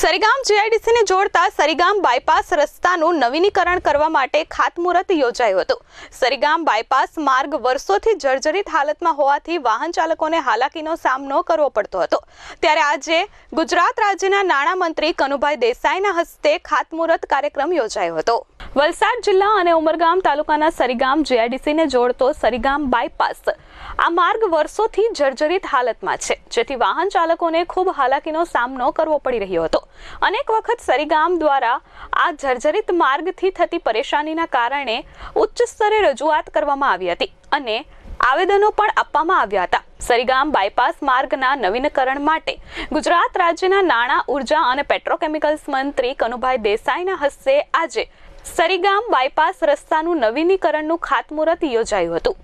સરીગામ જીઆઈડીસીને જોડતા સરીગામ બાયપાસ રસ્તાનું નવીનીકરણ કરવા માટે ખાતમુહૂર્ત યોજાયું હતું. સરીગામ બાયપાસ માર્ગ વર્ષોથી જર્જરિત હાલતમાં હોવાથી વાહન ચાલકોને હાલાકીનો સામનો કરવો પડતો હતો. ત્યારે આજે ગુજરાત રાજ્યના નાણામંત્રી કનુભાઈ દેસાઈના હસ્તે ખાતમુહૂર્ત કાર્યક્રમ યોજાયો હતો. વલસાડ જિલ્લા અને ઉમરગામ તાલુકાના સરીગામ જીઆઈડીસીને જોડતો સરીગામ બાયપાસ આ માર્ગ વર્ષોથી જર્જરિત હાલતમાં છે, જેથી વાહન ચાલકોને ખૂબ હાલાકીનો સામનો કરવો પડી રહ્યો હતો. અનેક વખત સરીગામ દ્વારા આ જર્જરિત માર્ગથી થતી પરેશાનીના કારણે ઉચ્ચ સ્તરે રજૂઆત કરવામાં આવી હતી અને આવેદનો પણ આપવામાં આવ્યા હતા. સરીગામ બાયપાસ માર્ગના નવીનીકરણ માટે ગુજરાત રાજ્યના નાણાં, ઊર્જા અને પેટ્રોકેમિકલ્સ મંત્રી કનુભાઈ દેસાઈના હસ્તે આજે સરીગામ બાયપાસ રસ્તાનું નવીનીકરણનું ખાતમુહૂર્ત યોજાયું હતું.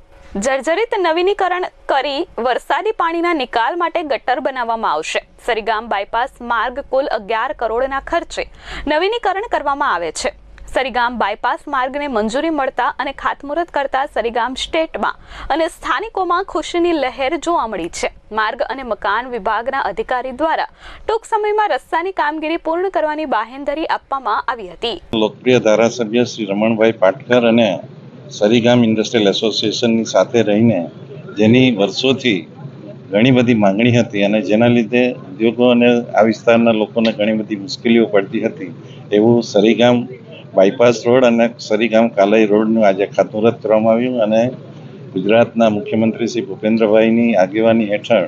જર્જરિત નવીનીકરણ કરી વરસાદી પાણીના નિકાલ માટે ગટર બનાવવામાં આવશે. સરીગામ બાયપાસ માર્ગ કુલ અગિયાર કરોડના ખર્ચે નવીનીકરણ કરવામાં આવે છે. સરીગામ બાયપાસ માર્ગને મંજૂરી મળતા અને ખાતમુહૂર્ત કરતા સરીગામ સ્ટેટમાં અને સ્થાનિકોમાં ખુશીની લહેર જોવા મળી છે. માર્ગ અને મકાન વિભાગના અધિકારી દ્વારા ટૂંક સમયમાં રસ્તાની કામગીરી પૂર્ણ કરવાની બાહેંધરી આપવામાં આવી હતી. લોકપ્રિય ધારાસભ્ય શ્રી રમણભાઈ પાટકર અને સરીગામ ઇન્ડસ્ટ્રીયલ એસોસિએશનની સાથે રહીને જેની વર્ષોથી ઘણી બધી માંગણી હતી અને જેના લીધે ઉદ્યોગો અને આ વિસ્તારના લોકોને ઘણી બધી મુશ્કેલીઓ પડતી હતી, એવું સરીગામ બાયપાસ રોડ અને સરીગામ કાલાઈ રોડનું આજે ખાતમુહૂર્ત કરવામાં આવ્યું અને ગુજરાતના મુખ્યમંત્રી શ્રી ભૂપેન્દ્રભાઈની આગેવાની હેઠળ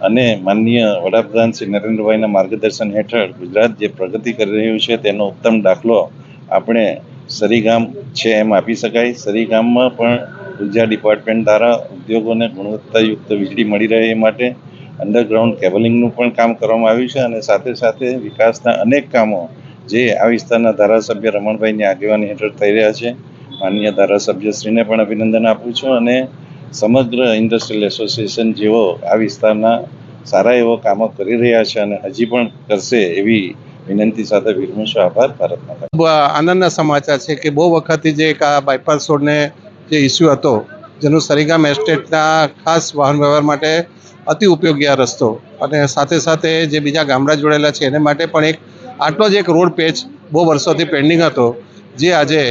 અને માનનીય વડાપ્રધાન શ્રી નરેન્દ્રભાઈના માર્ગદર્શન હેઠળ ગુજરાત જે પ્રગતિ કરી રહ્યું છે તેનો ઉત્તમ દાખલો આપણે સરીગામ છે એમ આપી શકાય. સરીગામમાં પણ ઊર્જા ડિપાર્ટમેન્ટ દ્વારા ઉદ્યોગોને ગુણવત્તાયુક્ત વીજળી મળી રહે એ માટે અંડરગ્રાઉન્ડ કેબલિંગનું પણ કામ કરવામાં આવ્યું છે અને સાથે સાથે વિકાસના અનેક કામો જે આ વિસ્તારના ધારાસભ્ય રમણભાઈની આગેવાની હેઠળ થઈ રહ્યા છે. માનનીય ધારાસભ્યશ્રીને પણ અભિનંદન આપું છું અને સમગ્ર ઇન્ડસ્ટ્રીયલ એસોસિએશન જેઓ આ વિસ્તારના સારા એવો કામો કરી રહ્યા છે અને હજી પણ કરશે એવી વિનંતી સાથે વિરમું આભાર. ભારત આનંદના સમાચાર છે કે બહુ વખતથી જે એક આ બાયપાસ રોડને જે ઇસ્યુ હતો, જેનું સરીગામ એસ્ટેટના ખાસ વાહન વ્યવહાર માટે અતિ ઉપયોગી આ રસ્તો. અને સાથે સાથે જે બીજા ગામડા જોડેલા છે, એને માટે પણ એક આટલો જ એક રોડ પેચ બહુ વર્ષોથી પેન્ડિંગ હતો, જે આજે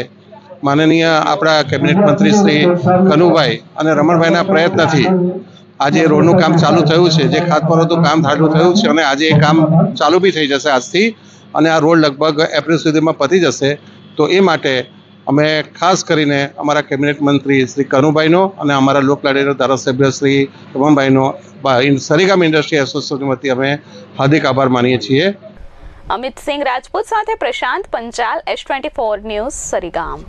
માનનીય આપણા કેબિનેટ મંત્રી શ્રી કનુભાઈ અને રમણભાઈના પ્રયત્નથી આજે રોડનું કામ ચાલુ થયું છે. જે ખાતમુહૂર્તનું કામ ચાલુ થયું છે અને આજે એ કામ ચાલુ બી થઈ જશે આજથી. અને આ રોડ લગભગ એપ્રિલ સુધીમાં પતી જશે. તો એ માટે અમે ખાસ કરીને અમારા કેબિનેટ મંત્રી શ્રી કનુભાઈનો અને અમારા લોકલાડીનો ધારાસભ્ય શ્રી રમણભાઈનો સરીગામ ઇન્ડસ્ટ્રી એસોસિએશન વતી અમે હાર્દિક આભાર માનીએ છીએ. અમિત સિંહ રાજપૂત સાથે Prashant Panchal, S twenty four news, Sarigam.